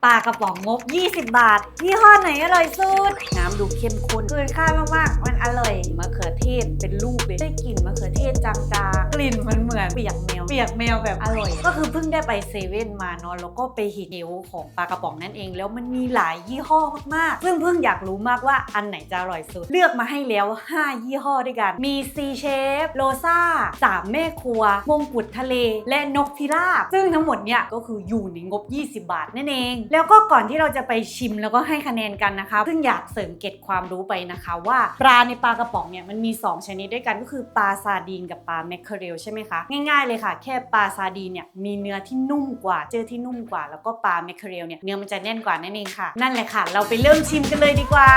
Ta ปลากระป๋องงบ 20 บาท ยี่ห้อไหนอร่อยสุด น้ำดูเข้มข้นเกินคาดมากๆ มันอร่อยมะเขือเทศเป็นลูกเลยได้กลิ่นมะเขือเทศจางๆ กลิ่นมันเหมือนเปียกแมว เปียกแมวแบบอร่อย ก็คือเพิ่งได้ไปเซเว่นมาเนาะแล้วก็ไปหินเอวของปลากระป๋องนั่นเอง แล้วมันมีหลายยี่ห้อมากๆ ซึ่งเพิ่งอยากรู้มากว่าอันไหนจะอร่อยสุด เลือกมาให้แล้ว 5 ยี่ห้อด้วยกัน มีซีเชฟโลซ่าสามแม่ครัว มงกุฎทะเล และนกพิราบซึ่งทั้งหมดเนี่ยก็คืออยู่ในงบ 20 บาทนั่นเอง แล้วก็ก่อนที่เราจะไปชิมแล้วก็ให้คะแนนกันนะคะซึ่งอยากเสริมเก็ตความรู้ไปนะคะว่าปลาในปลากระป๋องเนี่ยมันมี 2 ชนิดด้วยกันก็คือปลาซาดีนกับปลาแมคเคอเรลใช่ไหมคะ ง่ายๆเลยค่ะ แค่ปลาซาดีนเนี่ยมีเนื้อที่นุ่มกว่าเจอที่นุ่มกว่า แล้วก็ปลาแมคเคอเรลเนี่ยเนื้อมันจะแน่นกว่านั่นเองค่ะ นั่นแหละค่ะ เราไปเริ่มชิมกันเลยดีกว่า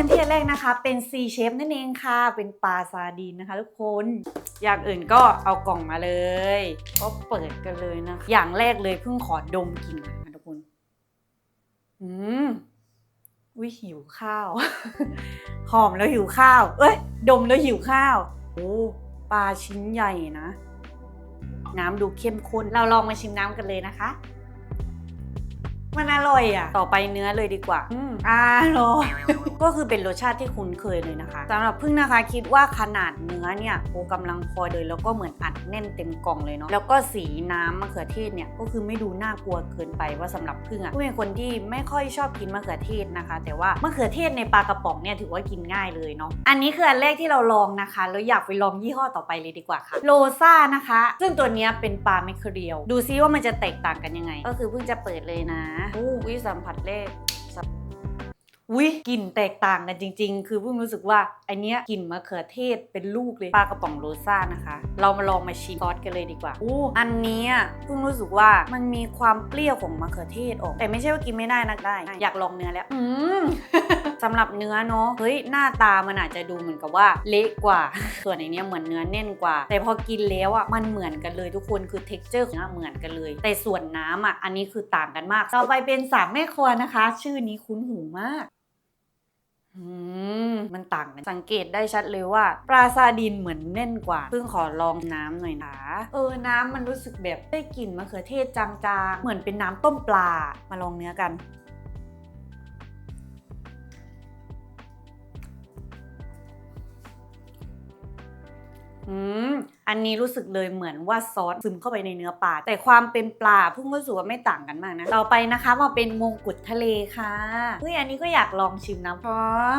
กันที่แรกนะคะ เป็น C shape นั่นเองค่ะ เป็นปลาซาดีนนะคะทุกคน อย่างอื่นก็เอากล่องมาเลย ก็เปิดกันเลยนะคะอย่างแรกเลยเพิ่งขอดมกลิ่นน่อยนะทุกคน อืมวิหิวข้าว หอมแล้วหิวข้าว เอ้ย ดมแล้วหิวข้าว โอ้ ปลาชิ้นใหญ่นะ น้ำดูเข้มข้น เราลองมาชิมน้ำกันเลยนะคะ มันอร่อยอะ ต่อไปเนื้อเลยดีกว่า อืมอร่อย ก็คือเป็นรสชาติที่คุ้นเคยเลยนะคะสำหรับพึ่งนะคะคิดว่าขนาดเนื้อเนี่ยโอ้กำลังพอเลยแล้วก็เหมือนอัดแน่นเต็มกล่องเลยเนาะแล้วก็สีน้ำมะเขือเทศเนี่ยก็คือไม่ดูน่ากลัวเกินไปว่าสำหรับพึ่งอะพึ่งเป็นคนที่ไม่ค่อยชอบกินมะเขือเทศนะคะ แต่ว่ามะเขือเทศในปลากระป๋องเนี่ยถือว่ากินง่ายเลยเนาะอันนี้คืออันแรกที่เราลองนะคะแล้วอยากไปลองยี่ห้อต่อไปเลยดีกว่าค่ะโลซ่านะคะ ซึ่งตัวเนี้ยเป็นปลาแมคเคอเรียลดูซิว่ามันจะแตกต่างกันยังไง ก็คือเพิ่งจะเปิดเลยนะอู้วิสัมผัสแรกวิกลิ่นแตกต่างกันจริง ๆ คือเพิ่งรู้สึกว่าอันเนี้ยกลิ่นมะเขือเทศเป็นลูกเลยปลากระป๋องโรซ่านะคะ เรามาลองมาชิมซอสกันเลยดีกว่าอู้อันเนี้ยเพิ่งรู้สึกว่ามันมีความเปรี้ยวของมะเขือเทศออก แต่ไม่ใช่ว่ากินไม่ได้นะได้ อยากลองเนื้อแล้ว อืม สำหรับเนื้อเนาะเฮ้ยหน้าตามันอาจจะดูเหมือนกับว่าเละกว่า ส่วนในนี้เหมือนเนื้อแน่นกว่า แต่พอกินแล้วอะมันเหมือนกันเลยทุกคนคือ t e x t อร์ของเนื้อเหมือนกันเลย แต่ส่วนน้ำอะอันนี้คือต่างกันมาก ต่อไปเป็นสามแม่ครัวนะคะ ชื่อนี้คุ้นหูมากมันต่างกันสังเกตได้ชัดเลยว่า ปลาซาดินเหมือนแน่นกว่า เพิ่งขอลองน้ำหน่อยนะเออน้ำมันรู้สึกแบบได้กลิ่นมะเขือเทศจางๆ เหมือนเป็นน้ำต้มปลามาลองเนื้อกัน อืม อันนี้รู้สึกเลยเหมือนว่าซอสซึมเข้าไปในเนื้อปลา แต่ความเป็นปลาเพิ่งรู้สึกว่าไม่ต่างกันมากนะ ต่อไปนะคะมาเป็นมงกุฎทะเลค่ะ เฮ้ยอันนี้ก็อยากลองชิมนะเพราะ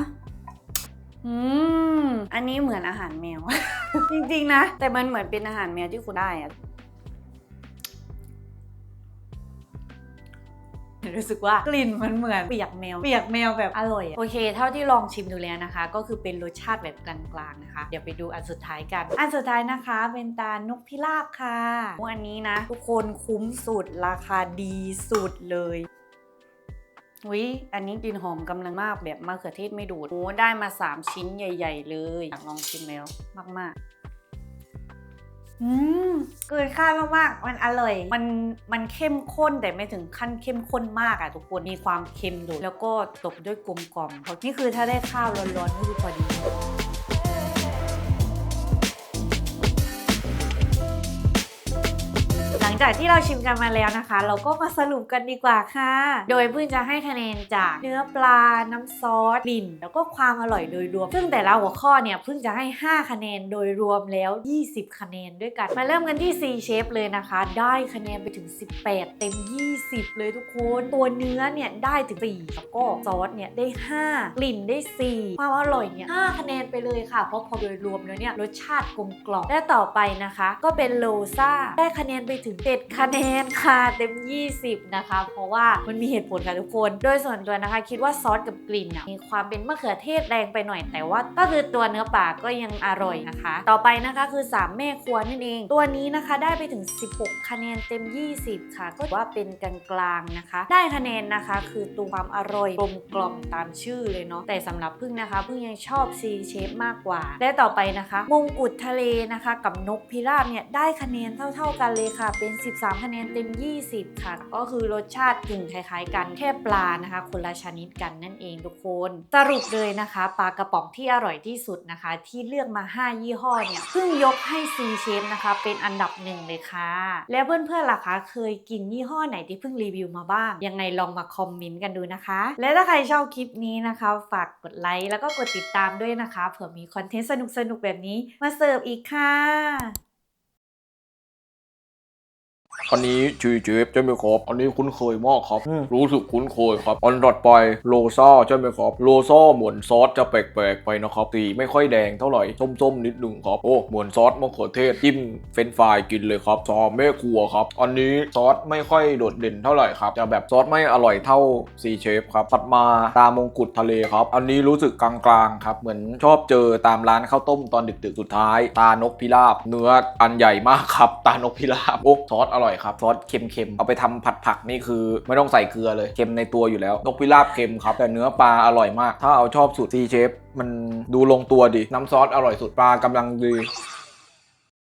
อืม อันนี้เหมือนอาหารแมว จริงๆนะ แต่มันเหมือนเป็นอาหารแมวที่คุณได้อะ รู้สึกว่ากลิ่นมันเหมือนเปียกแมว เปียกแมวแบบอร่อยอะโอเค เท่าที่ลองชิมดูแล้วนะคะ ก็คือเป็นรสชาติแบบกลางๆนะคะ เดี๋ยวไปดูอันสุดท้ายกัน อันสุดท้ายนะคะ เป็นตานกพิราบค่ะอันนี้นะ ทุกคนคุ้มสุดราคาดีสุดเลยวิอันนี้กลิ่นหอมกำลังมากแบบมะเขือเทศไม่ดูดโอ้ได้มา 3 ชิ้นใหญ่ ๆ เลยอยากลองชิมแล้วมากๆ อืมเกินคาดมากๆ มันอร่อย มัน มันเข้มข้นแต่ไม่ถึงขั้นเข้มข้นมากอะทุกคน มีความเค็มโดดแล้วก็ตบด้วยกลมกล่อมเพราะนี่คือถ้าได้ข้าวร้อนๆนี่คือพอดี จากที่เราชิมกันมาแล้วนะคะ เราก็มาสรุปกันดีกว่าค่ะ โดยเพิ่งจะให้คะแนนจากเนื้อปลา น้ำซอสกลิ่น แล้วก็ความอร่อยโดยรวม ซึ่งแต่ละหัวข้อเนี่ยเพิ่งจะให้ 5 คะแนนโดยรวมแล้ว 20 คะแนนด้วยกัน มาเริ่มกันที่ C shape เลยนะคะ ได้คะแนนไปถึง 18 เต็ม 20 เลยทุกคน ตัวเนื้อเนี่ยได้ถึง 4 แล้วก็ซอสเนี่ยได้ 5 กลิ่นได้ 4 ความอร่อยเนี่ย 5 คะแนนไปเลยค่ะ เพราะพอโดยรวมแล้วเนี่ยรสชาติกลมกล่อมและต่อไปนะคะ ก็เป็นโลซ่าได้คะแนนไปถึง7 คะแนนค่ะเต็ม 20 นะคะ เพราะว่ามันมีเหตุผลค่ะทุกคน โดยส่วนตัวนะคะ คิดว่าซอสกับกลิ่นเนี่ยมีความเป็นมะเขือเทศแรงไปหน่อย แต่ว่าก็คือตัวเนื้อปลาก็ยังอร่อยนะคะ ต่อไปนะคะคือ 3 แม่ครัวนั่นเอง ตัวนี้นะคะได้ไปถึง 16 คะแนนเต็ม 20 ค่ะ ก็ถือว่าเป็นกลางๆนะคะ ได้คะแนนนะคะ คือตัวความอร่อยกลมกล่อมตามชื่อเลยเนาะแต่สำหรับพึ่งนะคะพึ่งยังชอบซีเชฟมากกว่า และต่อไปนะคะ มงกุฎทะเลนะคะ กับนกพิราบเนี่ยได้คะแนนเท่า ๆกันเลยค่ะเป็น13 คะแนนเต็ม 20 ค่ะ ก็คือรสชาติกึ่งคล้ายๆ กันแค่ปลานะคะ คนละชนิดกันนั่นเองทุกคน สรุปเลยนะคะปลากระป๋องที่อร่อยที่สุดนะคะ ที่เลือกมา 5 ยี่ห้อเนี่ยเพิ่งยกให้ C Chef นะคะ เป็นอันดับหนึ่งเลยค่ะ แล้วเพื่อนๆล่ะคะเคยกินยี่ห้อไหนที่เพิ่งรีวิวมาบ้าง ยังไงลองมาคอมเมนต์กันดูนะคะ และถ้าใครชอบคลิปนี้นะคะ ฝากกดไลค์แล้วก็กดติดตามด้วยนะคะเผื่อมีคอนเทนต์สนุกๆแบบนี้มาเสิร์ฟอีกค่ะ อันนี้ชีเจฟใช่ไหมครับ อันนี้คุ้นเคยมากครับ รู้สึกคุ้นเคยครับ อันดัดไปโลซ่าใช่ไหมครับ โลซ่าเหมือนซอสจะแปลกๆไปนะครับสีไม่ค่อยแดงเท่าไหร่ ส้มๆนิดหนึ่งครับ โอ้ เหมือนซอสมะเขือเทศจิ้มเฟรนช์ฟรายกินเลยครับซอสแม่ครัวครับ อันนี้ซอสไม่ค่อยโดดเด่นเท่าไหร่ครับ จะแบบซอสไม่อร่อยเท่าซีเชฟครับถัดมาตามงกุฎทะเลครับ อันนี้รู้สึกกลางๆครับ เหมือนชอบเจอตามร้านข้าวต้มตอนดึกๆสุดท้าย ตานกพิราบ เนื้ออันใหญ่มากครับ ตานกพิราบโอ้ซอสอร่อยครับซอสเค็มๆเอาไปทำผัดผักนี่คือ ไม่ต้องใส่เกลือเลยเค็มในตัวอยู่แล้วนกพิราบเค็มครับแต่เนื้อปลาอร่อยมาก ถ้าเอาชอบสูตรซีเชฟมันดูลงตัวดีน้ำซอสอร่อยสุดปลากำลังดี